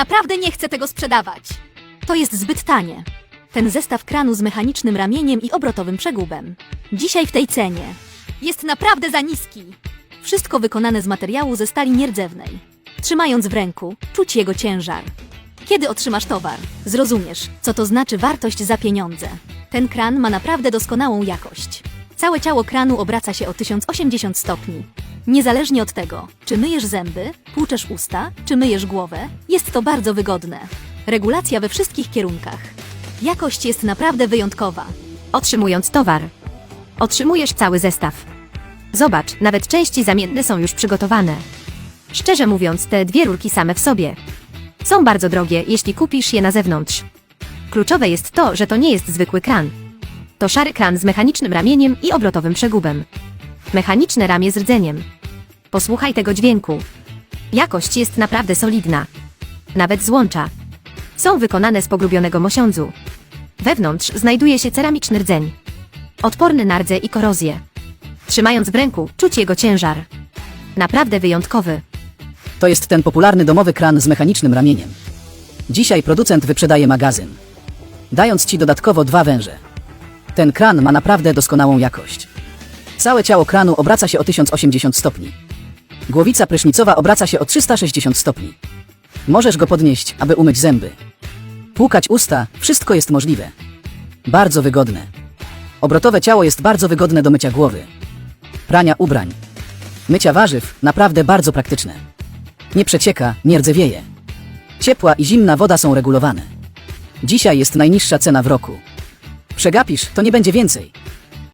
Naprawdę nie chcę tego sprzedawać. To jest zbyt tanie. Ten zestaw kranu z mechanicznym ramieniem i obrotowym przegubem. Dzisiaj w tej cenie. Jest naprawdę za niski. Wszystko wykonane z materiału ze stali nierdzewnej. Trzymając w ręku, czuć jego ciężar. Kiedy otrzymasz towar, zrozumiesz, co to znaczy wartość za pieniądze. Ten kran ma naprawdę doskonałą jakość. Całe ciało kranu obraca się o 1080 stopni. Niezależnie od tego, czy myjesz zęby, płuczesz usta, czy myjesz głowę, jest to bardzo wygodne. Regulacja we wszystkich kierunkach. Jakość jest naprawdę wyjątkowa. Otrzymując towar, otrzymujesz cały zestaw. Zobacz, nawet części zamienne są już przygotowane. Szczerze mówiąc, te dwie rurki same w sobie są bardzo drogie, jeśli kupisz je na zewnątrz. Kluczowe jest to, że to nie jest zwykły kran. To szary kran z mechanicznym ramieniem i obrotowym przegubem. Mechaniczne ramię z rdzeniem. Posłuchaj tego dźwięku. Jakość jest naprawdę solidna. Nawet złącza. Są wykonane z pogrubionego mosiądzu. Wewnątrz znajduje się ceramiczny rdzeń. Odporny na rdzę i korozję. Trzymając w ręku, czuć jego ciężar. Naprawdę wyjątkowy. To jest ten popularny domowy kran z mechanicznym ramieniem. Dzisiaj producent wyprzedaje magazyn, dając ci dodatkowo dwa węże. Ten kran ma naprawdę doskonałą jakość. Całe ciało kranu obraca się o 1080 stopni. Głowica prysznicowa obraca się o 360 stopni. Możesz go podnieść, aby umyć zęby. Płukać usta, wszystko jest możliwe. Bardzo wygodne. Obrotowe ciało jest bardzo wygodne do mycia głowy. Prania ubrań. Mycia warzyw, naprawdę bardzo praktyczne. Nie przecieka, nie rdzewieje. Ciepła i zimna woda są regulowane. Dzisiaj jest najniższa cena w roku. Przegapisz, to nie będzie więcej.